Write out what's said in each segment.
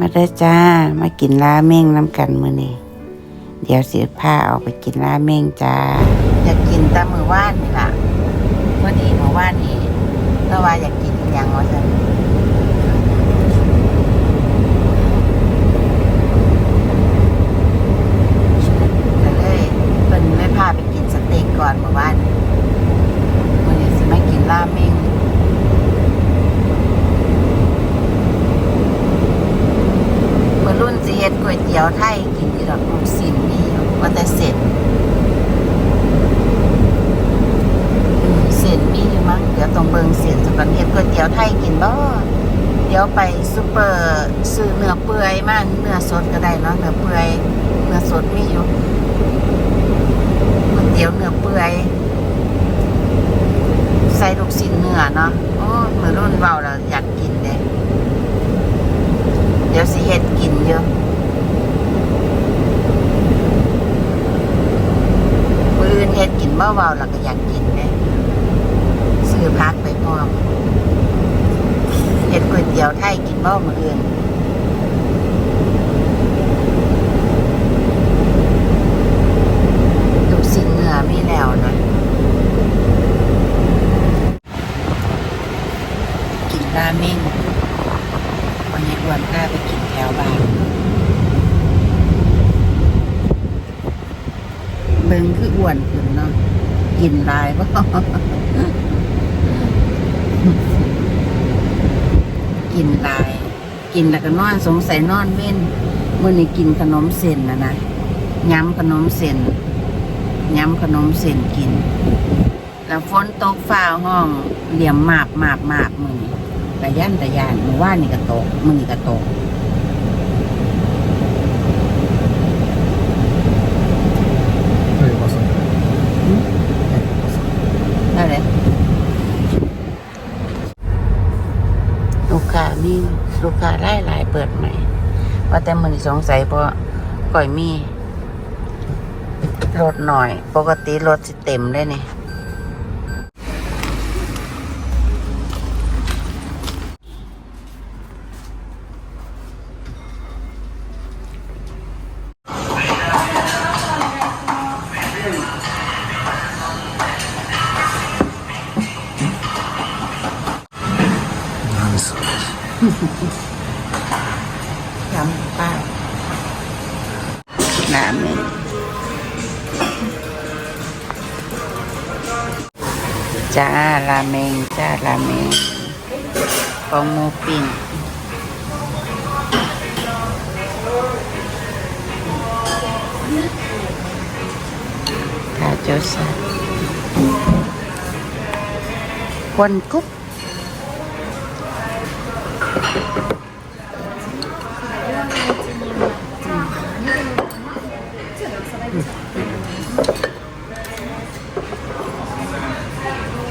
มาเด้อจ้า มากินราเม่งน้ำกันมือนี่เดี๋ยวสิพาออกไปกินราเม่งจ้าอยากกินตะมือว่านนี่ล่ะพอดีมือว่านนี่ก็ว่าอยากกินอย่างว่าซั่นก็เลยเพิ่นไม่พาไปกินสเต็กก่อนเมื่อวานวันนี้สิมากินราเม่ง เมื่อรุ่นสิเฮ็ดก๋วยเตี๋ยวไทยกินที่ดอกลูกศิลนี่อยู่ว่าแต่เสร็จอืมเสร็จมีอยู่มั้งเดี๋ยวต้องเบิ่งเสร็จสักก่อนเฮ็ดก๋วยเตี๋ยวไทยกินบ่ เดี๋ยวไปซูเปอร์ซื้อเนื้อเปื่อยมาเนื้อสดก็ได้เนาะเนื้อเปื่อยเนื้อสดมีอยู่ก๋วยเตี๋ยวเนื้อเปื่อยใส่ลูกชิ้นเนื้อเนาะโอ้เมื่อรุ่นเว้าแล้วอยากกินเด้เดี๋ยวสิเฮ็ดกินเยอะมืออื่นเฮ็ดกินเบาๆแล้วก็อยากกินเนี่ยซื้อพักไปพร้อม เฮ็ดก๋วยเตี๋ยวไทยกินบ้ามืออื่นลูกชิ้นเนื้อมีแล้วนะกินราเมงวันนี้อ้วนพาไปกินแถวบ้านเบิ่งคืออ้วนขึ้นเนาะกินลายบ่ กินหลาย กินแล้วก็นอนสงสัยนอนเว้นเมื่อนี้กินขนมเส้นนะนะย้ำขนมเส้นย้ำขนมเส้นกิน แล้วฝนตกฟ้าห้องเหลี่ยมหมาบหมาบหมาบมือนี้ตะย่านตะยานมือว่านนี่ก็ตกมือนี่ก็ตกเฮ้ยมาสั่งนั่นแหละลูกค้า มีลูกค้าหลายหลายเปิดใหม่ ว่าแต่มือนสงสัยเพราะก่อยมีรถหน่อย ปกติรถสิเต็มเลยนี่ จำป้ายน้ำนี่จ้า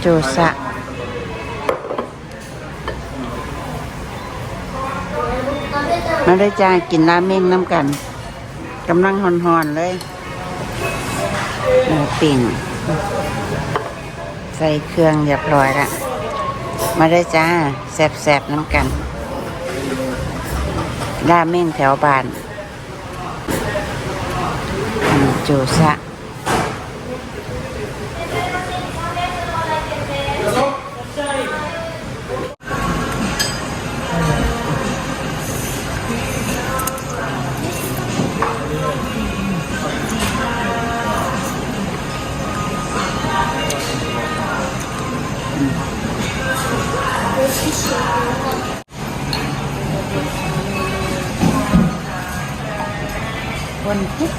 จซะมาได้จ้ากินราเมงน้ำกันกำลังหอนๆเลยหมูปิ่งใส่เครื่องเรียบร้อยละมาได้จ้าแสบๆน้ำกันราเมงแถวบ้านอันนี้โจซะ คนคุก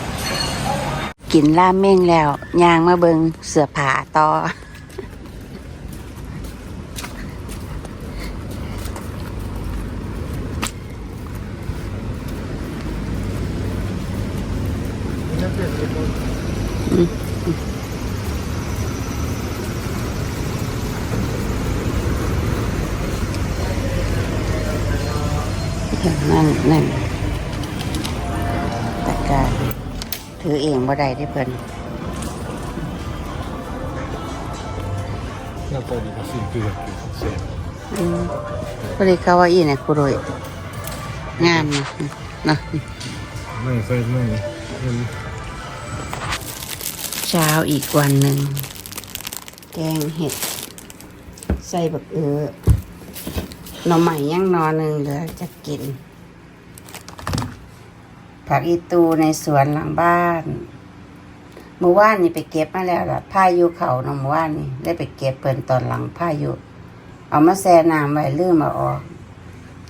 กินราเม่งแล้วยางมาเบิงเสือผาต่อ นั่นนั่น ตะกร้ารถือเองบ่ได้ที่เพิ่น やっぱり1980円 อืมพอดีเขาว่าอีเนี่ยคุโรย งามนะเนาะ ไม่ใส่ไม่เห็น เช้าอีกวันหนึ่ง แกงเห็ด ใส่บักเอือหน่อใหม่ย่างนอหนึ่งเหลือจะกิน ผักอีตูในสวนหลังบ้านเมื่อวานนี่ไปเก็บมาแล้วล่ะพายุเขาเนาะเมื่อวานนี่ได้ไปเก็บเปิ่นตอนหลังพายุเอามาแช่น้ำไว้ลืมมาออก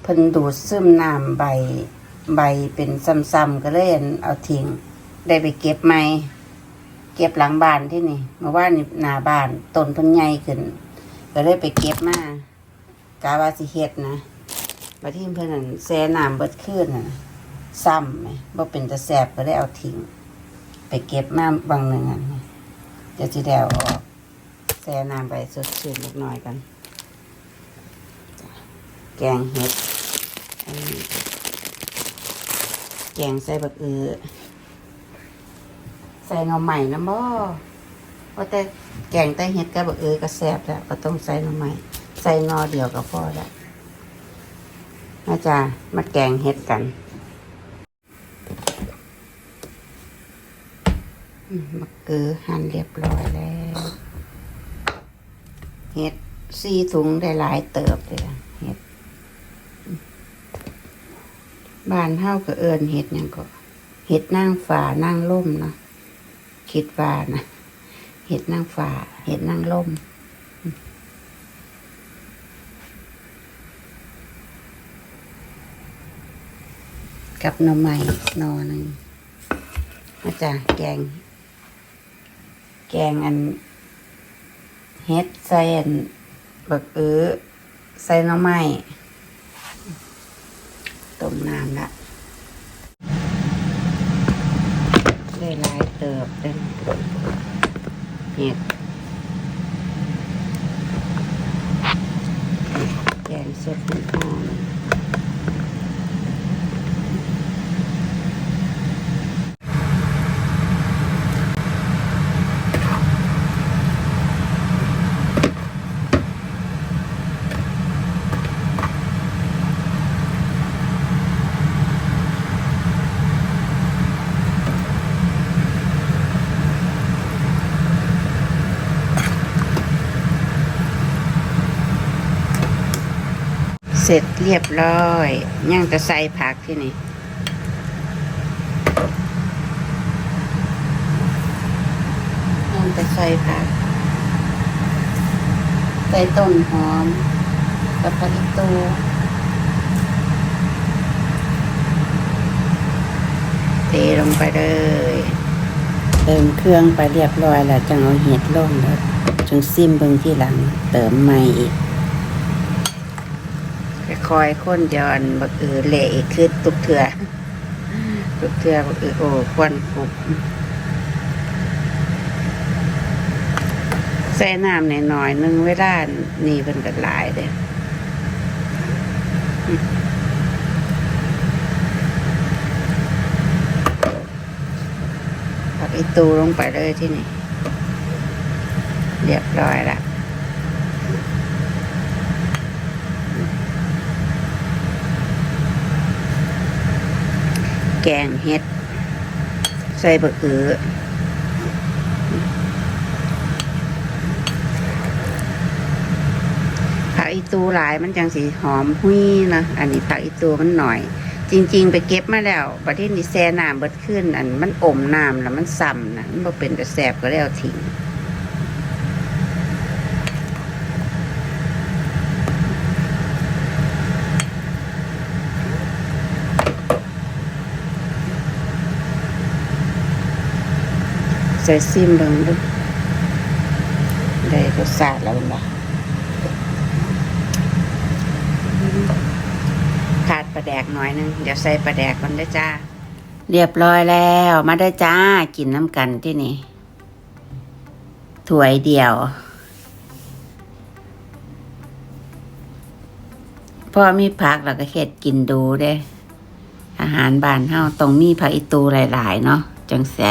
เพิ่นดูดซึมน้ำใบใบเป็นซ้ำๆก็เลยเอาทิ้งได้ไปเก็บใหม่เก็บหลังบ้านที่นี่เมื่อวานนี่หน้าบ้านต้นเพิ่นใหญ่ขึ้น ก็เลยไปเก็บมากาว่าสิเฮ็ดนะบัดที่เพิ่นนั่นแช่น้ำเบิดคืนน่ะ ซ้ำไหมบ่เป็นตะแสบก็ได้เอาทิ้ง ไปเก็บมาบางหนึ่งอันเดี๋ยวจะได้เอออกแช่น้ำไปสดชื่นเล็กน้อยกัน แกงเห็ดแกงใส่บักอือใส่หน่อใหม่นะบ่ว่าะแต่แกงแต่เห็ดกับบักเอือก็แซ่บแล้วก็ต้องใส่หน่อใหม่ใส่หนอเดียวก็พอแล้วนะจ๊ะมาแกงเห็ดกัน มะเกือหั่นเรียบร้อยแล้วเห็ดสี่ถุงได้หลายเติบเลยเห็ดบ้านเฮาก็เอินเห็ดยังก็เห็ดนางฟ้านางล่มเนาะคิดว่านะเห็ดนางฟ้าเห็ดนางล่มกับหน่อไม้นอหนึ่งมาจากแกง แกงอันเฮ็ดใส่อันบักเอื้อใส่น่อไม้ต้มน้ำละได้ลายเติบเด้นเห็ดแกงสดหอมเส ร็จเรียบร้อยยังจะใส่ผักที่นี่ยังจะใส่ผักใส่ต้นหอมกับผักตูเทลงไปเลยเติมเครื่องไปเรียบร้อยแล้วจังเอาเห็ดลงแล้วจังซิมเบิ่งที่หลัง เติมใหม่อีก คอยค้นย้อนบักเออเละอีกคือตุกเถื่อตุกเถื่อบักเออโอ้ควันปุบใส่น้ำหน่อยๆนึงเวลานี่เป็นกันหลายเด้อผักอีตูลงไปเลยที่นี่ เรียบร้อยละ แกงเห็ด ใส่บะเอือผักอีตูหลายมันจังสีหอมหุยนะ อันนี้ผักอีตูมันหน่อย จริง ๆ ไปเก็บมาแล้วประเทศนี้แซ่น้ำเบิดขึ้น อันมันอมน้ำแล้วมันซ้ำนะมันเป็นแต่แสบก็แล้วทิ้ง ส่ซิมเบิ่งดูได้รสชาติแล้วบ่ขาดปลาแดกหน่อยนึง เดี๋ยวใส่ปลาแดกก่อนได้อจ้า เรียบร้อยแล้ว มาได้อจ้า กินน้ำกันที่นี่ถ้วยเดียวพอมีผักเราก็เฮ็ดกินดูเด้อาหารบ้านเฮาต้องมีผักอีตูหลาย ๆ เนาะจังแซ่บ